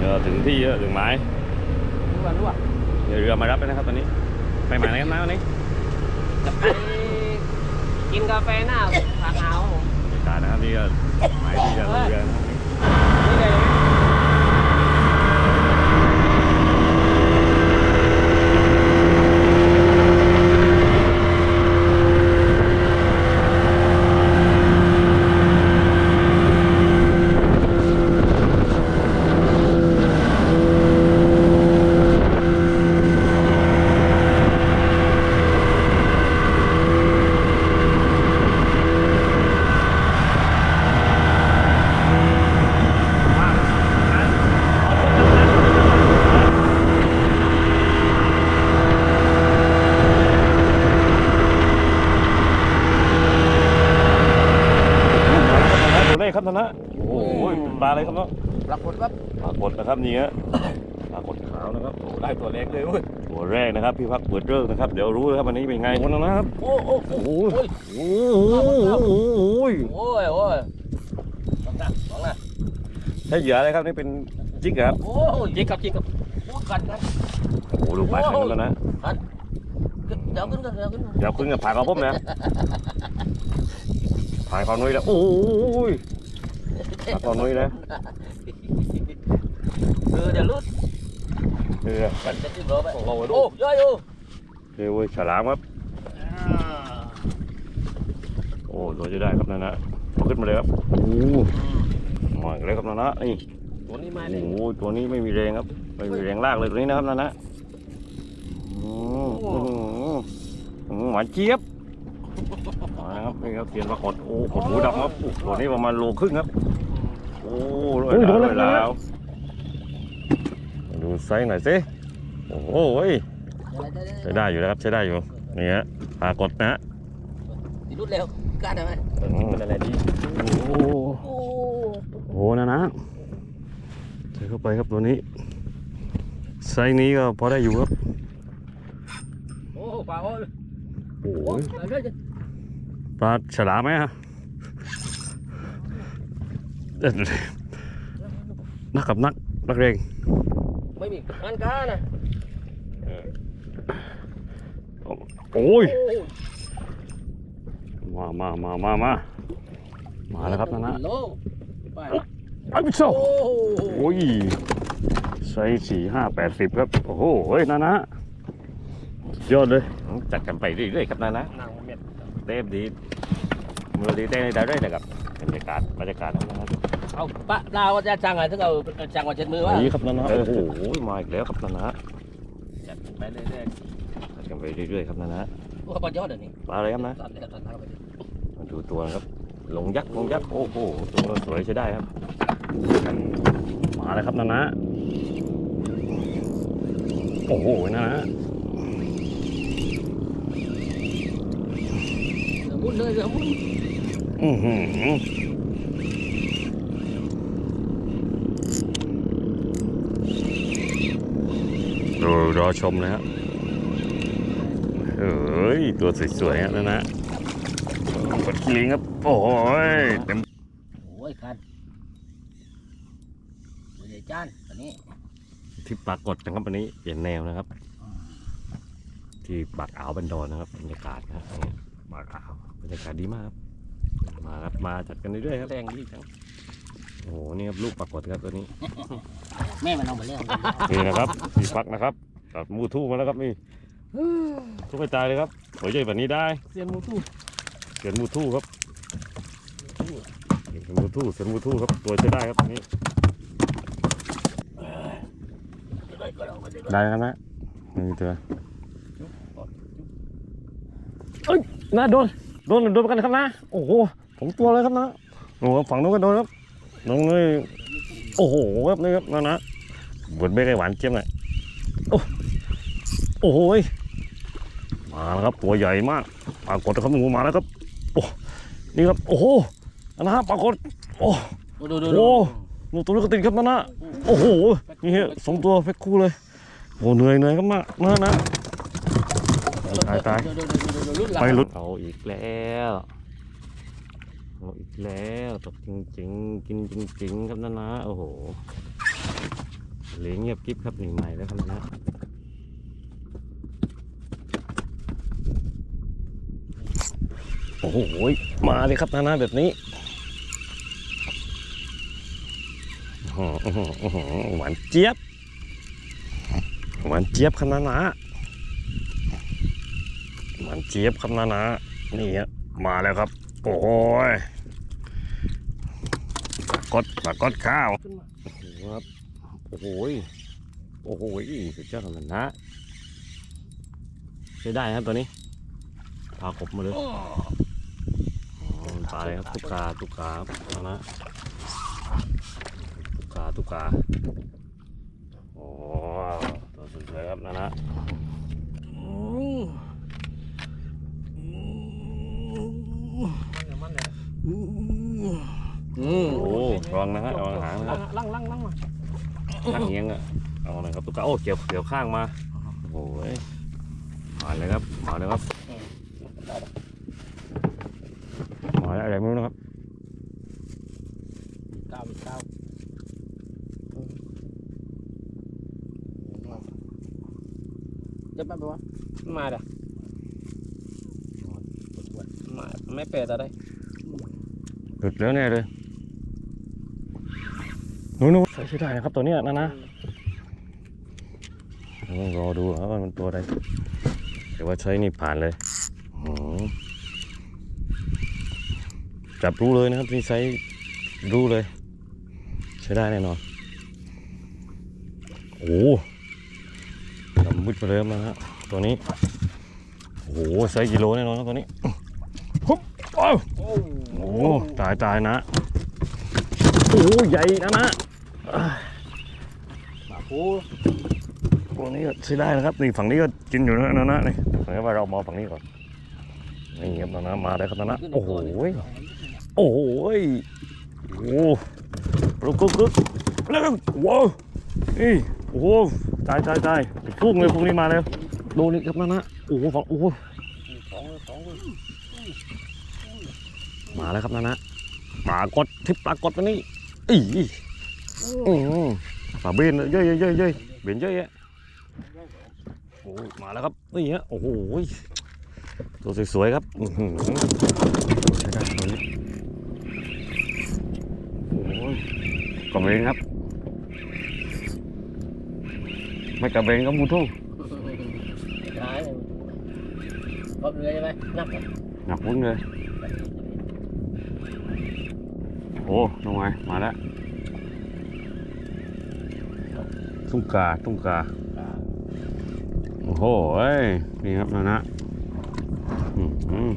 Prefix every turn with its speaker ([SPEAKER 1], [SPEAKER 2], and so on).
[SPEAKER 1] เดี๋ยวถึงที่แล้วถึงหมาย
[SPEAKER 2] รู้ว่ารู้ว่า
[SPEAKER 1] เดี๋ยวเรือมารับแล้วนะครับตอนนี้ ไปหมายไหนกันนะวันนี้
[SPEAKER 2] จะไปกินกาแฟหน้าผาขาวครับผม
[SPEAKER 1] บรรยากาศนะครับนี่ก็หมายที่จะลงเรือนะครับ
[SPEAKER 2] นี่เลย
[SPEAKER 1] ตัวเลข ครับท่านนะโอ้โหปลาอะไรครับเนาะ
[SPEAKER 2] ปรากฏว่า
[SPEAKER 1] ปลากดนะครับนี่ฮะปลากดขาวนะครับโอ้ได้ตัวเล็กเลยเว้ยตัวแรกนะครับพี่พักเปิดเรื่องนะครับเดี๋ยวรู้นะครับวันนี้เป็นไงวันนั้นนะครับ
[SPEAKER 2] โอ้โอ้
[SPEAKER 1] โอ้โห
[SPEAKER 2] โอ้ย
[SPEAKER 1] โอ้โหโอ้โห
[SPEAKER 2] โอ้ยโอ้ยสองนะสองนะ
[SPEAKER 1] ใช่เหยื่ออะไรครับนี่เป็นจิ๊กเหรอครับ
[SPEAKER 2] โอ้ยจิกกับจิกกับพูดกันนะ
[SPEAKER 1] โอ้โหดูปลาแข็งแล้วนะ
[SPEAKER 2] เดี๋ยวขึ้นกันเดี๋ยวขึ้น
[SPEAKER 1] เดี๋ยวขึ้นกับผ่าของผมนะผ่าของนุ้ยแล้วโอ้ย ผ่าของนุ้ยนะ
[SPEAKER 2] เออเดี๋ยวลุด
[SPEAKER 1] เรือ
[SPEAKER 2] กันจะจิ้มรอไป
[SPEAKER 1] โอ้โหดู
[SPEAKER 2] โอ้ยโอ้
[SPEAKER 1] เรือเว้ยฉลามครับโอ้ตัวจะได้ครับนั่นนะเอาขึ้นมาเลยครับโอ้มาอีกแล้วครับนั่นนะนี่
[SPEAKER 2] ตัวนี้มา
[SPEAKER 1] โอ้
[SPEAKER 2] เลย
[SPEAKER 1] โหตัวนี้ไม่มีแรงครับ ไม่มีแรงลากเลยตัวนี้นะครับนั่นนะอืมอืมอืมหวานเจี๊ยบมาครับนี่ครับเตียนปรากฏโอ้ขดหมูดำครับโอ้ตัวนี้ประมาณโลครึ่งครับ โอ้ร้อยแล้วร้อยแล้วดูไซส์หน่อยสิโอ้โหใช้ได้อยู่นะครับใช้ได้อยู่นี่ฮะปรากฏนะฮะ
[SPEAKER 2] ติดรุดเร็วกล้าได้ไหม
[SPEAKER 1] อืม
[SPEAKER 2] เป็นอะไรดี
[SPEAKER 1] โอ้โห
[SPEAKER 2] โอ้
[SPEAKER 1] โอ้โหนะนะใส่เข้าไปครับตัวนี้ไซส์นี้ก็พอได้อยู่ครับ
[SPEAKER 2] โอ้ปลาโอ้ย
[SPEAKER 1] โอ้โห
[SPEAKER 2] ปลาเรื่อย
[SPEAKER 1] ปลาฉลามไหมฮะเอ้ย นักกับนักนักเรง
[SPEAKER 2] ไม่มีอันก้านะ
[SPEAKER 1] โอ้ย
[SPEAKER 2] โอ้
[SPEAKER 1] มามามามามามาแล้วครับนะนะ
[SPEAKER 2] โลไป
[SPEAKER 1] อันนี้โซ่
[SPEAKER 2] โอ้
[SPEAKER 1] โอ้ยไซส์สี่ห้าแปดสิบครับ โอ้โหเฮ้ยนะนะสุดยอดเลย จัดกันไปเรื่อยๆครับนะนะ
[SPEAKER 2] หนังเม็ด
[SPEAKER 1] เต็มดีมือดีเต้นได้เรื่อยๆนะครับบรรยากาศบรรยากาศนะครับ
[SPEAKER 2] เอาปะดาวจะจังไงถึงเอาจังว่าเช็ดมือวะ
[SPEAKER 1] นี่ครับนะนะโอ้โหมาอีกแล้วครับนะนะ
[SPEAKER 2] จัดไปเรื่อย
[SPEAKER 1] จัดกันไปเรื่อยๆครับนะนะ
[SPEAKER 2] ๆว่าปลายอดเดี๋ยวนี้
[SPEAKER 1] ปลาอะไรครับนะ
[SPEAKER 2] ตัดเลยตัดทางไปเลย
[SPEAKER 1] มาดูตัวนะครับหลงยักษ์หลงยักษ์โอ้โหตัวสวยใช้ได้ครับมาแล้วครับนะนะโอ้โหนะนะ
[SPEAKER 2] เดี๋ยวมุนเลยเดี๋ยวมุน
[SPEAKER 1] อือหือดู รอชมเลยครับเฮ้ย ตัวสวยๆฮะนะนะกดลิงครับ โอ้ยเต็ม
[SPEAKER 2] โอ้ยคันเดี๋ยวจานตอนนี้
[SPEAKER 1] ที่ปรากฏนะครับวันนี้เปลี่ยนแนวนะครับ ที่ปากอ่าวบันดอนนะครับบรรยากาศนะครับปากอ่าวบรรยากาศดีมากครับมาครับมาจัดกันเรื่อยๆครับ
[SPEAKER 2] แรงดีจัง
[SPEAKER 1] โอ้โหนี่ครับลูกปรากฏครับตัวนี้
[SPEAKER 2] แม่มันเอาไปแล้ว
[SPEAKER 1] นี่นะครับที่พักนะครับ ตัดมูทู่มาแล้วครับนี่ทุกกระจายเลยครับหัวใจแบบนี้ได้
[SPEAKER 2] เซียนมูทู
[SPEAKER 1] เสียนมูทู่ครับเสียนมูทู่เสียนมูทู่ครับตัวใช้ได้ครับตัวนี้ได้ครับนะนี่ตัวเอ้ยนะโดนโดนโดนกันครับนะโอ้โหผมตัวเลยครับนะโอ้โหฝั่งนู้นก็โดนครับน้องเลยโอ้โหครับนี่ครับนะนะบดไม่ได้หวานเจี๊ยบหน่อยโอ้ โอ้โหยมาแล้วครับตัวใหญ่มากปรากฏครับงูมาแล้วครับโอ้นี่ครับโอ้โหนะนะปรากฏโอ้
[SPEAKER 2] ดูดู
[SPEAKER 1] โอ้หนูตัวนี้ก็ติดครับนะนะโอ้โหนี่ฮะสองตัวเฟกคู่เลยโอ้เหนื่อยเหนื่อยครับมากนะนะตายตายไปหลุดเอาอีกแล้วเอาอีกแล้วตกจริงๆ กินจริงๆ ครับนะนะโอ้โหทะเลเงียบกิ๊บครับนี่ใหม่แล้วครับนะ โอ้โหมาเลยครับนานาแบบนี้อื้อหืออื้อหือหวานเจี๊ยบ หวานเจี๊ยบครับนานาหวานเจี๊ยบครับนานานี่ฮะมาแล้วครับ โอ้ยปากดปากดข้าวโอ้โหครับโอ้โหยโอ้โหยสุดยอดเลยนะใช้ได้ครับตัวนี้พากบมาเลย ปลาเลยครับตุกกาตุกกาครับเอานะตุกกาตุกกาโอ้ตัวสุดเลยครับนะนะอืมอืม
[SPEAKER 2] มันเนี่ยมันเนี่ย
[SPEAKER 1] อืมโอ้ระวังนะฮะระวังหางนะครับ
[SPEAKER 2] ลั่งลั่งลั่งมา
[SPEAKER 1] นั่งเงี้ยงอะเอาหน่อยครับตุ๊กตาโอ้เกี่ยวเกี่ยวข้างมาโอ้ยมาเลยครับมาเลยครับมาแล้ว อะไรไม่รู้นะครับ
[SPEAKER 2] ก้าวก้าจะไปปะวะมาเด้อมาไม่เป็ดอะไร
[SPEAKER 1] หลุดแล้วแน่เลยนู้นนู้นใส่ใช้ได้นะครับตัวเนี้ยนะนะต้องรอดูครับว่ามันตัวอะไรแต่ว่าใช้นี่ผ่านเลยอื้อหือ จับรู้เลยนะครับนี่ใช้รู้เลย ใช้ได้แน่นอน โอ้ดำมืดไปเลยครับนะฮะตัวนี้ โอ้โหไซส์กิโลแน่นอนครับตัวนี้ฮึบอ้าว
[SPEAKER 2] โอ้
[SPEAKER 1] โอ้ตายตายนะ โอ้ใหญ่นะนะ
[SPEAKER 2] ปลาปู
[SPEAKER 1] ตัวนี้ก็ใช้ได้นะครับนี่ฝั่งนี้ก็กินอยู่นะนะนะนี่ฝั่งนี้ว่าเรามาฝั่งนี้ก่อนนี่ครับนะนะมาได้ครับนะนะโอ้โหยโอ้โหยโอ้โหกึกกึกแล้วว้าวนี่โอ้โหตายตายตายพุ่งเลยพุ่งนี้มาแล้วดูนี่ครับนะนะโอ้โหฝั่งโอ้โห
[SPEAKER 2] สองสอง
[SPEAKER 1] มาแล้วครับนะนะปลากดทิพปลากดมานี่อีอืมปลาเบนเยอะเยอะเยอะเยอะเบนเยอะแยะโอ้ยมาแล้วครับนี่ฮะโอ้โหตัวสวยๆครับอื้อหือใช้ได้ตัวนี้โอ้ย กระเบนครับ ไม่กระเบนก็มูทุ่ง
[SPEAKER 2] ได้รอบเรือใช่ไหมนัก
[SPEAKER 1] หนักวุ้นเลยโอ้ลงไงมาแล้วตุ้งกาตุ้งกาโอ้โหเอ้ยนี่ครับนะนะอืมอืม